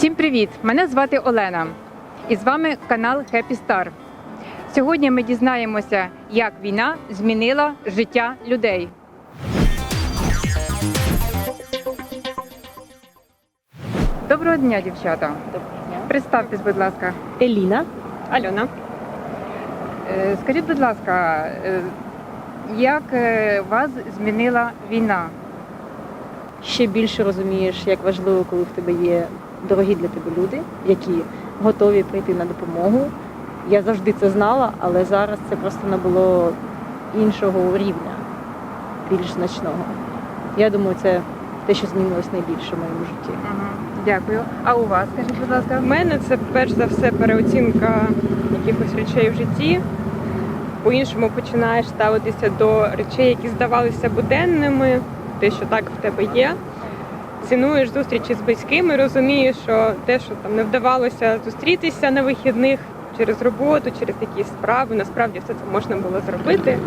Привіт! Мене звати Олена. І з вами канал Happy Star. Сьогодні ми дізнаємося, як війна змінила життя людей. Доброго дня, дівчата. Представтесь, будь ласка. Еліна. Альона. Е, Скажіть, будь ласка, е, як е, вас змінила війна? Ще більше розумієш, як важливо, коли в тебе є дорогі для тебе люди, які готові прийти на допомогу. Я завжди це знала, але зараз це просто набуло іншого рівня, більш значного. Я думаю, це те, що змінилось найбільше в моєму житті. Ага, Дякую. А у вас, скажіть, будь ласка? У мене це перш за все переоцінка якихось речей в житті. По-іншому починаєш ставитися до речей, які здавалися буденними, те, що так в тебе є. Цінуєш зустрічі з близькими, розумієш, що те, що там не вдавалося зустрітися на вихідних через роботу, через якісь справи, насправді все це можна було зробити.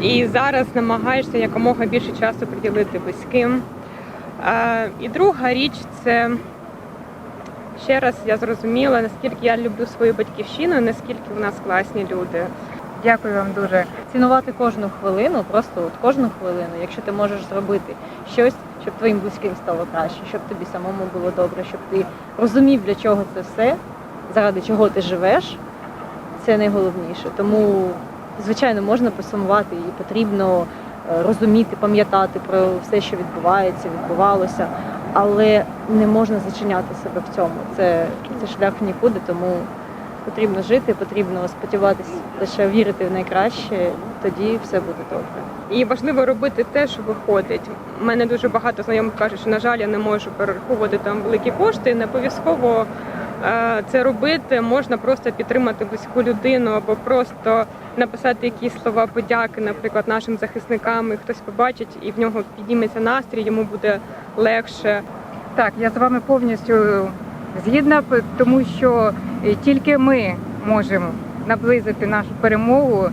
І зараз намагаєшся якомога більше часу приділити близьким. І друга річ це ще раз я зрозуміла, наскільки я люблю свою батьківщину, наскільки у нас класні люди. Дякую вам дуже. Цінувати кожну хвилину, просто от кожну хвилину, якщо ти можеш зробити щось, щоб твоїм близьким стало краще, щоб тобі самому було добре, щоб ти розумів, для чого це все, заради чого ти живеш, це найголовніше. Тому, звичайно, можна посумувати і потрібно е, розуміти, пам'ятати про все, що відбувається, відбувалося, але не можна зачиняти себе в цьому. Це, це шлях нікуди, тому потрібно жити, потрібно сподіватися, лише вірити в найкраще, тоді все буде добре. І важливо робити те, що виходить. У мене дуже багато знайомих кажуть, що на жаль, я не можу перераховувати там великі кошти. Не обов'язково е, це робити. Можна просто підтримати близьку людину або просто написати якісь слова подяки, наприклад, нашим захисникам. І хтось побачить і в нього підніметься настрій, йому буде легше. Так, я з вами повністю згідна, тому що е, тільки ми можемо наблизити нашу перемогу.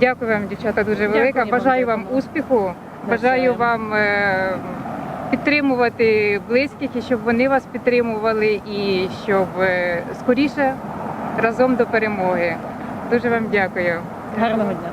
Дякую вам, дівчата, дуже велика. Бажаю вам успіху. Бажаю вам е, підтримувати близьких і щоб вони вас підтримували, і щоб е, скоріше разом до перемоги. Дуже вам дякую. Гарного дня!